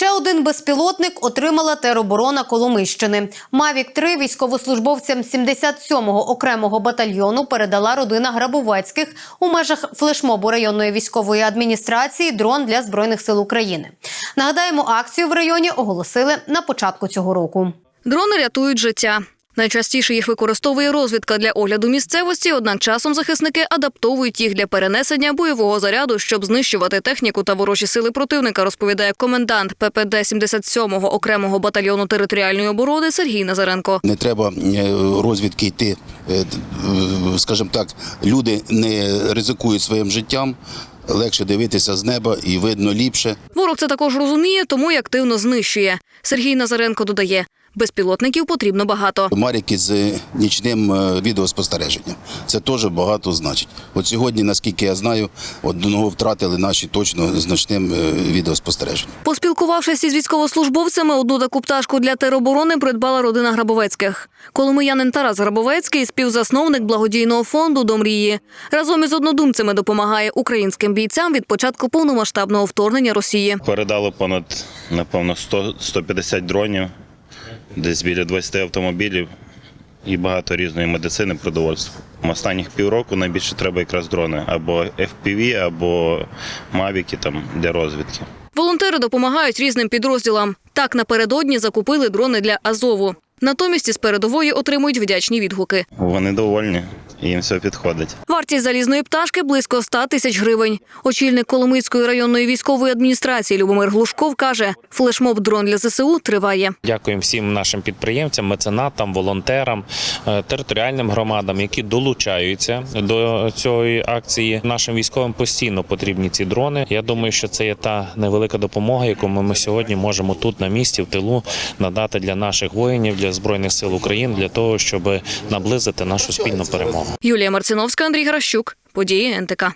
Ще один безпілотник отримала тероборона Коломийщини. Мавік 3 військовослужбовцям 77-го окремого батальйону передала родина Грабовецьких у межах флешмобу районної військової адміністрації дрон для збройних сил України. Нагадаємо, акцію в районі оголосили на початку цього року. Дрони рятують життя. Найчастіше їх використовує розвідка для огляду місцевості, однак часом захисники адаптовують їх для перенесення бойового заряду, щоб знищувати техніку та ворожі сили противника, розповідає комендант ППД 77-го окремого батальйону територіальної оборони Сергій Назаренко. Не треба е, розвідки йти, е, е, скажімо так, люди не ризикують своїм життям. Легше дивитися з неба і видно ліпше. Ворог це також розуміє, тому й активно знищує. Сергій Назаренко додає: безпілотників потрібно багато. Марики з нічним е, відеоспостереженням. Це теж багато значить. От сьогодні, наскільки я знаю, одного втратили наші точно з ночним е, відеоспостереженням. Поспілкувавшись із військовослужбовцями, одну таку пташку для тероборони придбала родина Грабовецьких. Коломиянин Тарас Грабовецький, співзасновник благодійного фонду до мрії. Разом із однодумцями допомагає українським бійцям від початку повномасштабного вторгнення Росії. Передали понад, напевно, 100, 150 дронів, десь біля 20 автомобілів і багато різної медицини, продовольства. Останніх півроку найбільше треба якраз дрони або FPV, або мавіки там для розвідки. Волонтери допомагають різним підрозділам. Так напередодні закупили дрони для Азову. Натомість із передової отримують вдячні відгуки. Вони довольні, і їм все підходить. Вартість залізної пташки близько 100 тисяч гривень. Очільник Коломийської районної військової адміністрації Любомир Глушков каже, флешмоб дрон для ЗСУ триває. Дякуємо всім нашим підприємцям, меценатам, волонтерам, е, територіальним громадам, які долучаються до цієї акції. Нашим військовим постійно потрібні ці дрони. Я думаю, що це є та невелика допомога, яку ми ми сьогодні можемо тут на місці в тилу надати для наших воїнів, для збройних сил України, для того, щоб наблизити нашу спільну перемогу. Юлія Марциновська, Андрій Гращук. Події НТК.